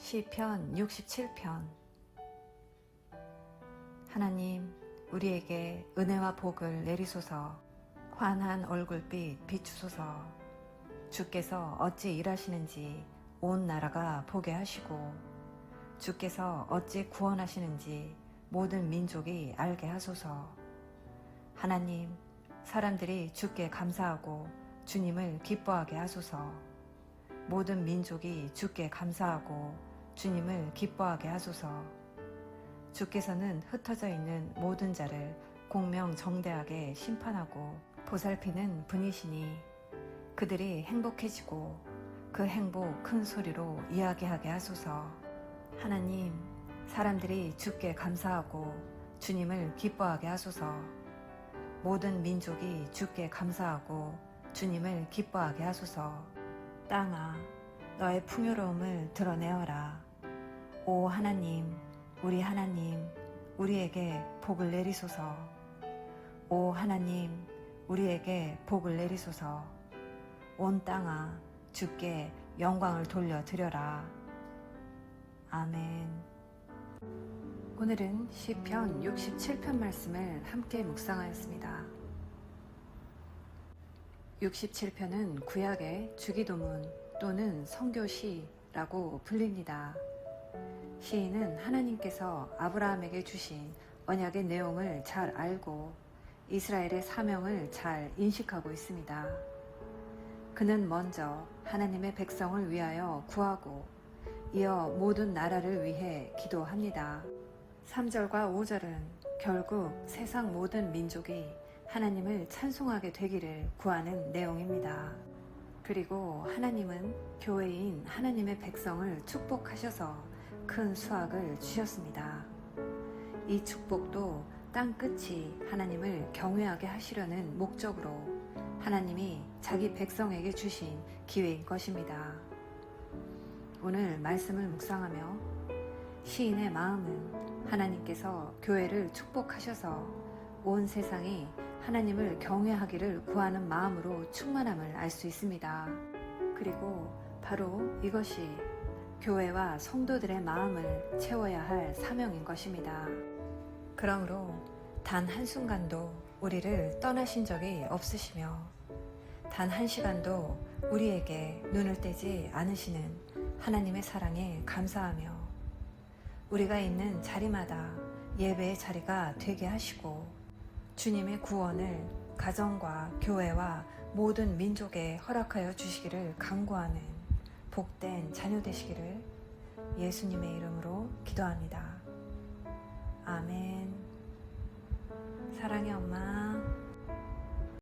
시편 67편. 하나님 우리에게 은혜와 복을 내리소서. 환한 얼굴빛 비추소서. 주께서 어찌 일하시는지 온 나라가 보게 하시고 주께서 어찌 구원하시는지 모든 민족이 알게 하소서. 하나님 사람들이 주께 감사하고 주님을 기뻐하게 하소서. 모든 민족이 주께 감사하고 주님을 기뻐하게 하소서. 주께서는 흩어져 있는 모든 자를 공명정대하게 심판하고 보살피는 분이시니 그들이 행복해지고 그 행복 큰 소리로 이야기하게 하소서. 하나님, 사람들이 주께 감사하고 주님을 기뻐하게 하소서. 모든 민족이 주께 감사하고 주님을 기뻐하게 하소서. 땅아, 너의 풍요로움을 드러내어라. 오 하나님, 우리 하나님, 우리에게 복을 내리소서. 오 하나님, 우리에게 복을 내리소서. 온 땅아, 주께 영광을 돌려 드려라. 아멘. 오늘은 시편 67편 말씀을 함께 묵상하였습니다. 67편은 구약의 주기도문 또는 성교시라고 불립니다. 시인은 하나님께서 아브라함에게 주신 언약의 내용을 잘 알고 이스라엘의 사명을 잘 인식하고 있습니다. 그는 먼저 하나님의 백성을 위하여 구하고 이어 모든 나라를 위해 기도합니다. 3절과 5절은 결국 세상 모든 민족이 하나님을 찬송하게 되기를 구하는 내용입니다. 그리고 하나님은 교회인 하나님의 백성을 축복하셔서 큰 수확을 주셨습니다. 이 축복도 땅 끝이 하나님을 경외하게 하시려는 목적으로 하나님이 자기 백성에게 주신 기회인 것입니다. 오늘 말씀을 묵상하며 시인의 마음은 하나님께서 교회를 축복하셔서 온 세상이 하나님을 경외하기를 구하는 마음으로 충만함을 알 수 있습니다. 그리고 바로 이것이 교회와 성도들의 마음을 채워야 할 사명인 것입니다. 그러므로 단 한순간도 우리를 떠나신 적이 없으시며 단 한 시간도 우리에게 눈을 떼지 않으시는 하나님의 사랑에 감사하며 우리가 있는 자리마다 예배의 자리가 되게 하시고 주님의 구원을 가정과 교회와 모든 민족에 허락하여 주시기를 간구하는 복된 자녀 되시기를 예수님의 이름으로 기도합니다. 아멘. 사랑의 엄마.